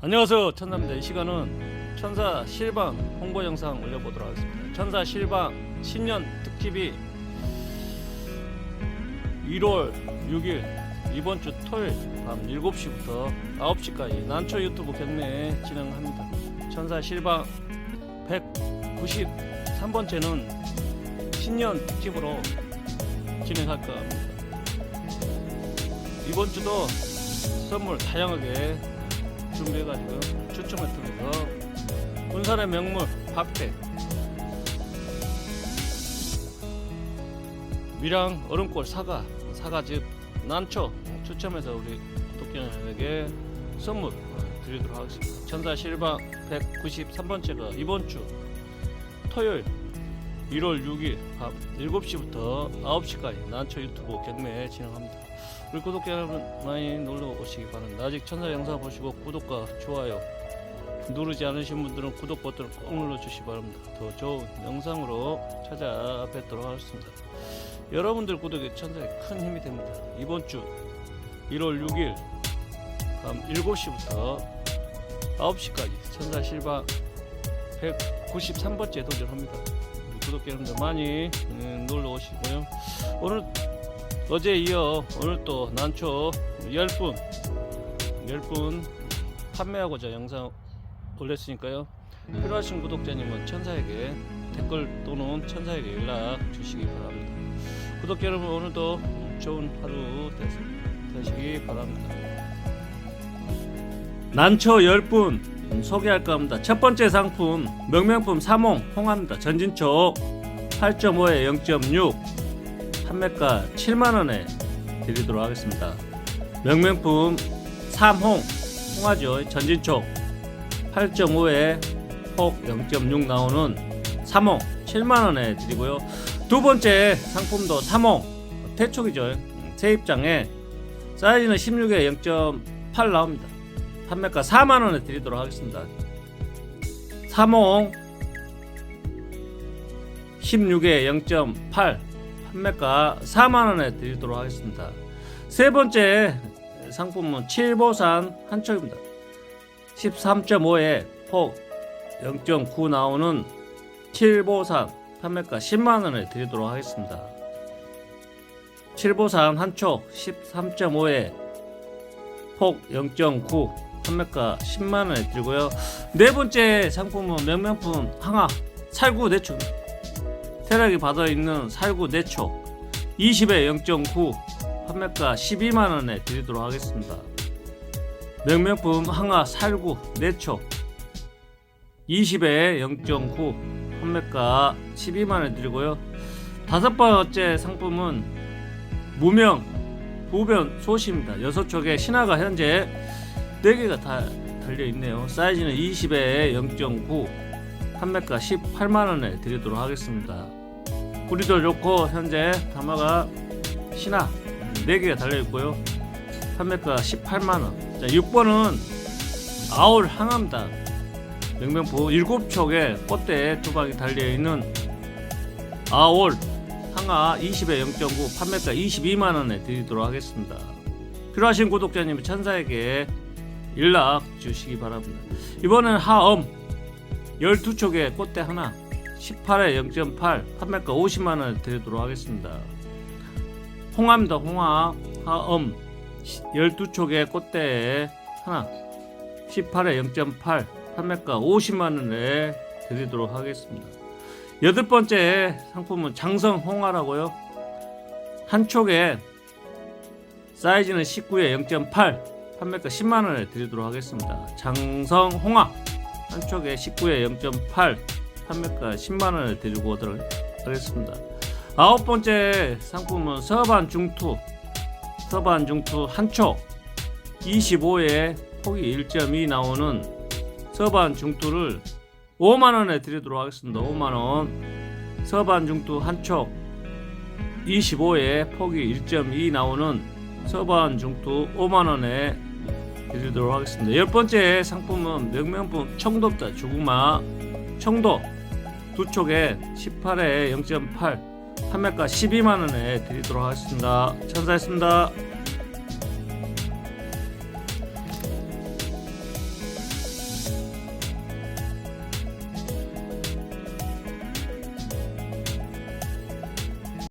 안녕하세요. 천사입니다. 이 시간은 천사 실방 홍보 영상 올려보도록 하겠습니다. 천사 실방 신년 특집이 1월 6일 이번 주 토요일 밤 7시부터 9시까지 난초 유튜브 경매 진행합니다. 천사 실방 193번째는 신년 특집으로 진행할 겁니다. 이번 주도 선물 다양하게 준비해가지고 추첨을 통해서. 군산의 명물 박대 밀양 얼음골 사과. 사과즙 난초. 추첨해서 우리 구독자님에게 선물 드리도록 하겠습니다. 천사 실방 193번째가 이번 주 토요일 1월 6일 밤 7시부터 9시까지 난초 유튜브 경매 진행합니다 우리 구독자 여러분 많이 놀러 오시기 바랍니다. 아직 천사 영상 보시고 구독과 좋아요 누르지 않으신 분들은 구독 버튼을 꼭 눌러주시기 바랍니다. 더 좋은 영상으로 찾아뵙도록 하겠습니다. 여러분들 구독이 천사에 큰 힘이 됩니다. 이번 주 1월 6일 밤 7시부터 9시까지 천사 실방 193번째 도전합니다. 구독자 여러분들 많이 음, 놀러 오시고요. 오늘 어제 이어 오늘 또 난초 10분 10분 판매하고자 영상 올렸으니까요. 필요하신 구독자님은 천사에게 댓글 또는 천사에게 연락 주시기 바랍니다. 구독자 여러분 오늘도 좋은 하루 되시, 되시기 바랍니다. 난초 10분 소개할까 합니다. 첫 번째 상품 명명품 삼홍 홍합니다. 전진초 8.5에 0.6 판매가 7만원에 드리도록 하겠습니다. 명명품 삼홍 홍하죠. 전진촉 8.5에 혹0.6 나오는 삼홍 7만원에 드리고요. 두 번째 상품도 삼홍 태촉이죠. 새 입장에 사이즈는 16에 0.8 나옵니다. 판매가 4만원에 드리도록 하겠습니다. 삼홍 16에 0.8 판매가 4만원에 드리도록 하겠습니다. 세 번째 상품은 칠보산 한쪽입니다. 13.5에 폭 0.9 나오는 칠보산 판매가 10만원에 드리도록 하겠습니다. 칠보산 한쪽 13.5에 폭 0.9 판매가 10만원에 드리고요. 네 번째 상품은 명명품 항아 살구 내축입니다. 태락이 받아 있는 살구 내초 20에 0.9 판매가 12만원에 드리도록 하겠습니다. 명명품 항아 살구 내초 20에 0.9 판매가 12만원에 드리고요. 다섯 번째 상품은 무명 부변 소시입니다. 여섯 촉에 신화가 현재 4개가 다 달려 있네요. 사이즈는 20에 0.9 판매가 18만원에 드리도록 하겠습니다. 뿌리도 좋고 현재 담화가 신화 4개가 달려있고요. 판매가 18만원. 자 6번은 아울 항암다 명명부 7촉에 꽃대 두박이 달려있는 아울 항아 20에 0.9 판매가 22만원에 드리도록 하겠습니다. 필요하신 구독자님 천사에게 연락 주시기 바랍니다. 이번엔 하엄 12촉에 꽃대 하나 18에 0.8 판매가 50만원 드리도록 하겠습니다. 홍합니다. 홍합 하엄 12촉의 꽃대에 하나 18에 0.8 판매가 50만원에 드리도록 하겠습니다. 여덟 번째 상품은 장성 홍화라고요. 한 촉에 사이즈는 19에 0.8 판매가 10만원에 드리도록 하겠습니다. 장성 홍화 한 촉에 19에 0.8 판매가 10만원을 드리고 오도록 하겠습니다. 아홉 번째 상품은 서반 중투 서반 중투 한촉 25에 폭이 1.2 나오는 서반 중투를 5만원에 드리도록 하겠습니다. 5만원 서반 중투 한촉 25에 폭이 1.2 나오는 서반 중투 5만원에 드리도록 하겠습니다. 열 번째 상품은 명명품 청도입니다. 주구마 청도 두 촉에 18에 0.8 판매가 12만원에 드리도록 하겠습니다. 천사했습니다.